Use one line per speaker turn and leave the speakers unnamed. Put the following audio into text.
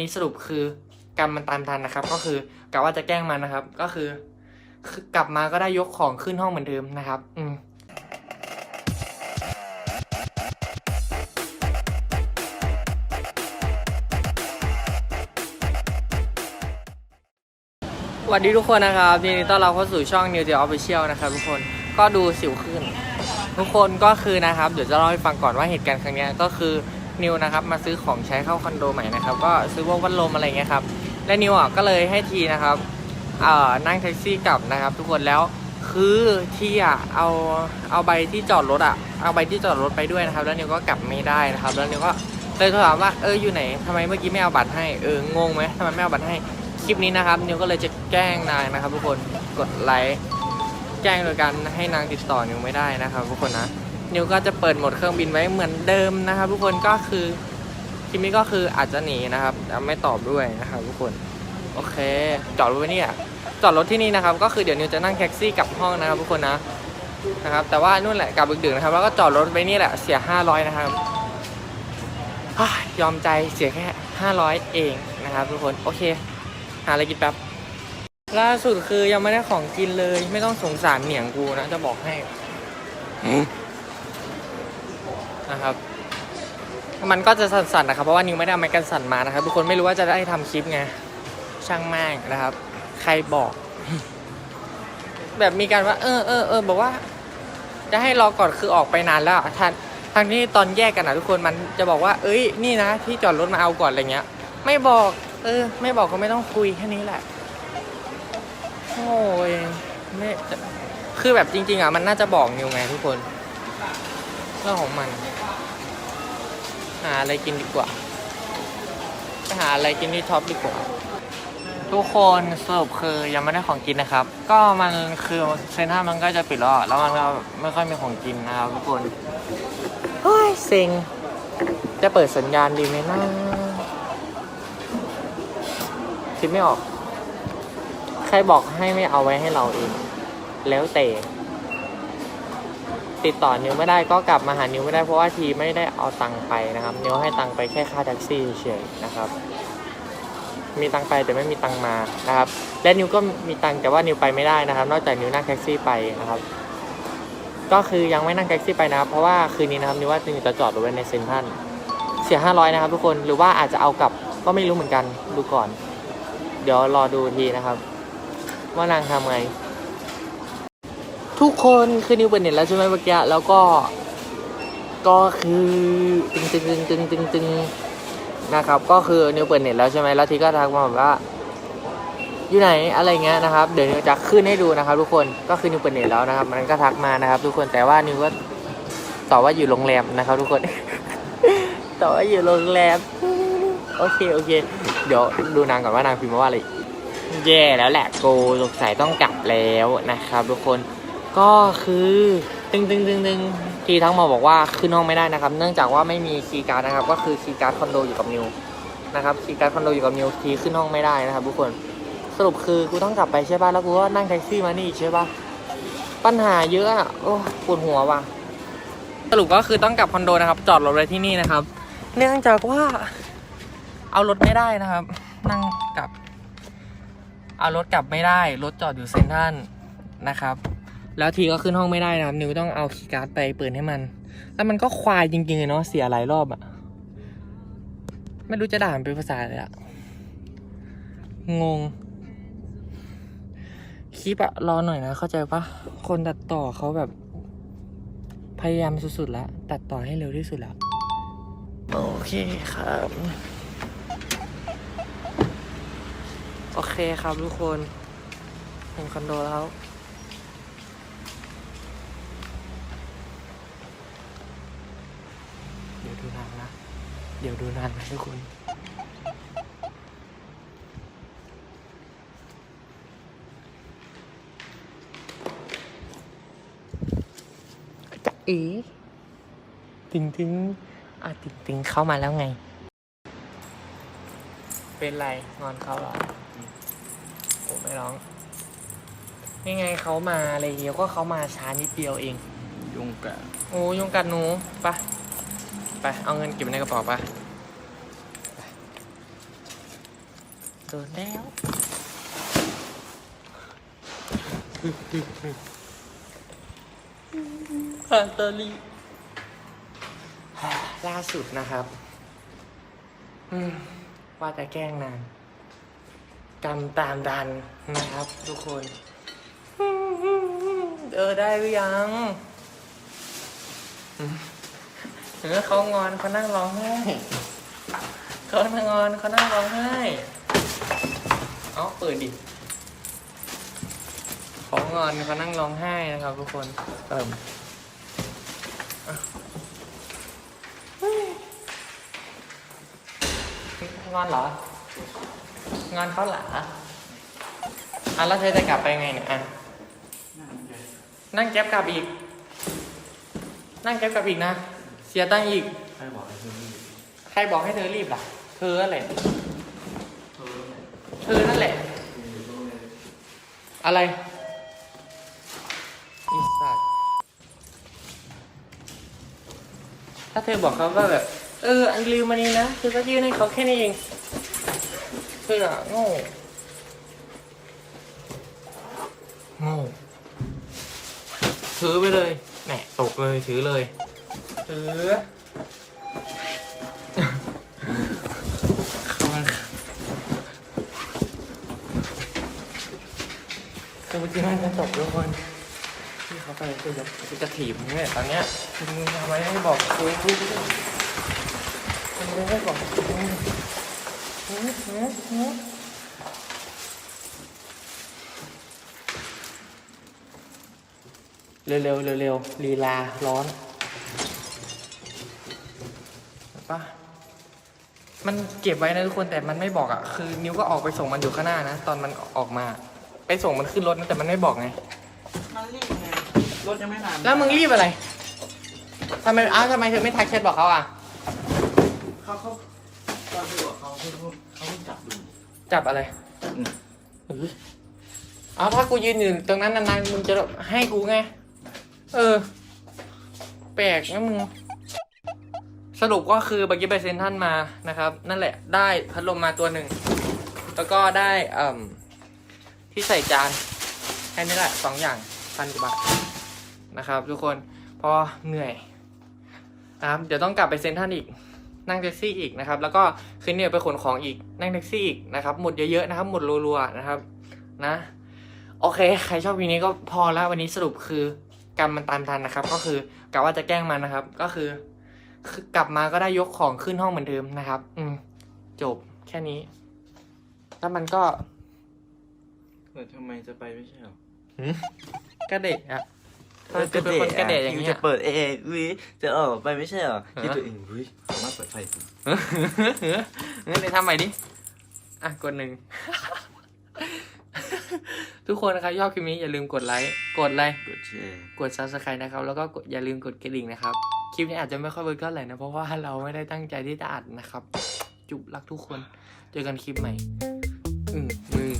นี่สรุปคือกรรมมันตามทันนะครับ ก็คือกะว่าจะแกล้งมันนะครับ ก็คือกลับมาก็ได้ยกของขึ้นห้องเหมือนเดิมนะครับ อืมสวัสดีทุกคนนะครับยินดีต้อนรับเข้าสู่ช่อง New Day Official นะครับทุกคนก็ดูสิวขึ้น ทุกคนก็คือนะครับ เดี๋ยวจะเล่าให้ฟังก่อนว่าเหตุการณ์ครั้งนี้ก็คือ นิวนะครับมาซื้อของใช้เข้าคอนโดใหม่นะครับก็ซื้อพวกวัดลมอะไรเงี้ยครับและนิวอะก็เลยให้ทีนะครับเอ่อนั่งแท็กซี่กลับนะครับ ทุกคนแล้วคือที่อะเอาเอาใบที่จอดรถอะเอาใบที่จอดรถไปด้วยนะครับ แล้วนิวก็กลับไม่ได้นะครับ แล้วนิวก็เลยโทรถามว่าเอออยู่ไหนทำไมเมื่อกี้ไม่เอาบัตรให้เอองงไหมทำไมไม่เอาบัตรให้คลิปนี้นะครับนิวก็เลยจะแกล้งนางนะครับ ทุกคนกดไลค์แกล้งโดยการให้นางติดต่อนิวไม่ได้นะครับ ทุกคนนะ นิวก็จะเปิดโหมดเครื่องบินไว้เหมือนเดิมนะครับ ทุกคนก็คือคลิปนี้ก็คืออาจจะหนีนะครับแต่ไม่ตอบด้วยนะครับทุกคนโอเค จอดรถไว้เนี่ยจอดรถที่นี่นะครับ ก็คือเดี๋ยวนิวจะนั่งแท็กซี่กลับห้องนะครับทุกคนนะนะครับ แต่ว่านู่นแหละกลับดึกๆนะครับ แล้วก็จอดรถไว้นี่แหละเสีย 500 นะครับยอมใจเสียแค่ 500 เองนะครับ ทุกคนโอเค หาอะไรกินแป๊บล่าสุดคือยังไม่ได้ของกินเลย ไม่ต้องสงสารเหนียงกูนะจะบอกให้ นะครับ มันก็จะสั่นๆนะครับ เพราะว่านิวไม่ได้เอาไม้กันสั่นมานะครับ ทุกคนไม่รู้ว่าจะได้ทำคลิปไง ช่างม่งนะครับ ใครบอก แบบมีการว่า เออเออเออบอกว่า จะให้รอก่อนคือออกไปนานแล้วทางทางที่ตอนแยกกันนะทุกคนมันจะบอกว่า เอ้ย นี่นะที่จอดรถมาเอาก่อนอะไรเงี้ย ไม่บอก เออ ไม่บอกก็ไม่ต้องคุยแค่นี้แหละ โอ้ยไม่คือแบบจริง ๆอะมันน่าจะบอกนิวไงทุกคนเรื่องของมัน หาอะไรกินดีกว่าไปหาอะไรกินที่ท็อปดีกว่า ทุกคนสรุปคือยังไม่ได้ของกินนะครับ ก็มันคือเซนทรัลมันก็จะปิดแล้วอะแล้วมันก็ไม่ค่อยมีของกินนะครับทุกคนเฮ้ยเซ็งจะเปิดสัญญาณดีไหมนะคิดไม่ออก ใครบอกให้ไม่เอาไว้ให้เราเอง แล้วแต่ ติดต่อนิวไม่ได้ก็กลับมาหานิวไม่ได้เพราะว่าทีไม่ได้เอาตังค์ไปนะครับนิวให้ตังค์ไปแค่ค่าแท็กซี่เฉยนะครับ มีตังค์ไปแต่ไม่มีตังค์มานะครับ และนิวก็มีตังค์แต่ว่านิวไปไม่ได้นะครับ นอกจากนิวนั่งแท็กซี่ไปนะครับ ก็คือยังไม่นั่งแท็กซี่ไปนะครับเพราะว่าคืนนี้นะครับนิวว่านิวจะจอดรถไว้ในเซ็นทรัลเสียห้าร้อยนะครับทุกคนหรือว่าอาจจะเอากลับก็ไม่รู้เหมือนกันดูก่อน เดี๋ยวรอดูทีนะครับ ว่านางทำไง ทุกคนคือนิวเปิดเน็ตแล้วใช่ไหมเมื่อกี้แล้วก็ ก็คือตึงตึงตึงตึงตึงตึงนะครับ ก็คือนิวเปิดเน็ตแล้วใช่ไหมแล้วทีก็ทักมาแบบว่า อยู่ไหนอะไรเงี้ยนะครับ เดี๋ยวนิวจะขึ้นให้ดูนะครับ ทุกคนก็คือนิวเปิดเน็ตแล้วนะครับ มันก็ทักมานะครับ ทุกคนแต่ว่านิวก็ตอบว่าอยู่โรงแรมนะครับ ทุกคนตอบว่าอยู่โรงแรมโอเคโอเค เดี๋ยวดูนางก่อนว่านางพิมพ์มาว่าอะไรแย่แล้วแหละโกสงสัยต้องกลับแล้วนะครับ ทุกคน ก็คือตึงตึงตึงตึงทีทั้งหมดบอกว่าขึ้นห้องไม่ได้นะครับ เนื่องจากว่าไม่มีคีย์การ์ดนะครับ ก็คือคีย์การ์ดคอนโดอยู่กับนิวนะครับคีย์การ์ดคอนโดอยู่กับนิวทีขึ้นห้องไม่ได้นะครับทุกคนสรุปคือกูต้องกลับไปใช่ป่ะแล้วกูก็นั่งแท็กซี่มานี่ใช่ป่ะปัญหาเยอะอะโอ้ปวดหัวว่ะสรุปก็คือต้องกลับคอนโดนะครับ จอดรถไว้ที่นี่นะครับ เนื่องจากว่า เอารถไม่ได้นะครับ นั่งกลับ เอารถกลับไม่ได้รถจอดอยู่เซ็นทรัลนะครับ แล้วทีก็ขึ้นห้องไม่ได้นะครับ นิวต้องเอาคีย์การ์ดไปเปิดให้มัน แล้วมันก็ควายจริงๆเลยเนาะเสียหลายรอบอะไม่รู้จะด่ามันเป็นภาษาอะไรอะงง คลิปอะรอหน่อยนะ เข้าใจปะคนตัดต่อเขาแบบ พยายามสุดๆแล้ว ตัดต่อให้เร็วที่สุดแล้ว โอเคครับ โอเคครับทุกคนถึงคอนโดแล้ว ดี๋ยวดูนานนะ เดี๋ยวดูนานนะทุกคนจะเอ๋ติงติงอะติงติงเข้ามาแล้วไง เป็นไร งอนเขาเหรออืมโอ้ไม่ร้องนี่ไงเขามาอะไรเดียวก็เขามาช้านิดเดียวเอง
ยุงกะ
โอ้ยุงกัดหนูไป ไป เอาเงินเก็บไว้ในกระเป๋าไปไปโดนแล้วฮันเตอรี่ล่าสุดนะครับอืมว่าจะแกล้งนานกรรมตามดันนะครับ ทุกคน เออได้หรือยังอืม เออเขางอนเขานั่งร้องไห้เขานั่งงอนเขานั่งร้องไห้เอาเปิดดิเขางอนเขานั่งร้องไห้นะครับ ทุกคนเติมอะงอนเหรองอนเขาเหรออะแล้วเธอจะกลับไปไงเนี่ยอะนั่งแก๊บกลับอีก นั่งแก๊บกลับอีกนะ เสียตังค์อีก
ใครบอกให้เธอรีบ
ใครบอกให้เธอรีบล่ะ เธอนั่นแหละ เธอนั่นแหละอะไรอีสัตว์ถ้าเธอบอกเขาก็แบบ เออ อันลืมมานี้นะ เธอก็ยื่นให้เขาแค่นี้เอง เธออะโง่ โง่ ถือไปเลย แหมตกเลย ถือเลย ถือเขามันคือเมื่อกี้มันจะตกทุกคนที่เขาไปคือจะคือจะถีบมึงเนี่ยตอนเนี้ยมึงทำไมไม่บอกกูกูมึงไม่บอกกูหืมหืมหืมเร็วเร็วเร็วเร็วๆลีลาร้อน ปะมันเก็บไว้นะทุกคนแต่มันไม่บอกอะคือนิ้วก็ออกไปส่งมันอยู่ข้างหน้านะ ตอนมันออกมา ไปส่งมันขึ้นรถนะแต่มันไม่บอกไง
มันรีบไง รถยังไม่นาน
แล้วมึงรีบอะไรทำไมอ้าวทำไมเธอไม่ทักแชทบอกเขาอะ
เขาเขาตอนที่บอกเขาเขาเขาเขาเพิ่งจับดู
จับอะไร
อืม
อุ๊ยอ้าวถ้ากูยืนอยู่ตรงนั้นนานๆมึงจะให้กูไง เออ แปลกนะมึง สรุปก็คือเมื่อกี้ไปเซ็นทรันมานะครับ นั่นแหละได้พัดลมมาตัวหนึ่ง แล้วก็ได้เอ่มที่ใส่จานแค่นี้แหละสองอย่างพันกว่าบาทนะครับ ทุกคนพอเหนื่อยนะครับเดี๋ยวต้องกลับไปเซ็นทรันอีกนั่งแท็กซี่อีกนะครับ แล้วก็คืนนี้ไปขนของอีกนั่งแท็กซี่อีกนะครับ หมดเยอะๆนะครับ หมดรัวๆนะครับนะ โอเค ใครชอบวีนี้ก็พอแล้ววันนี้สรุปคือกรรมมันตามทันนะครับ ก็คือกะว่าจะแกล้งมันนะครับ ก็คือ กลับมาก็ได้ยกของขึ้นห้องเหมือนเดิมนะครับ อืม จบแค่นี้ แล้วมันก็
แต่ทำไมจะไปไม่ใช่หรอ
กระเดะอะเธอจะเป็นคนกระเดะอย่าง
ยู
เงี้
จะ
ย
เปิดเองวิจะออกไปไม่ใช่หรอ
ฮะ
คิดตัวเองวิสามารถเปิดไฟสิ
งั้นเลยทำใหม่ดิ อะกดหนึ่ง ทุกคนนะครับยอดคลิปนี้อย่าลืมกดไลค์ กดไลค์
กดแชร์
กด subscribe นะครับ แล้วก็กดอย่าลืมกดกระดิ่งนะครับค ลิปนี้อาจจะไม่ค่อยเวิร์กเท่าไหร่นะ เพราะว่าเราไม่ได้ตั้งใจที่จะอัดนะครับ จุบรักทุกคน เจอกันคลิปใหม่ อืมมึง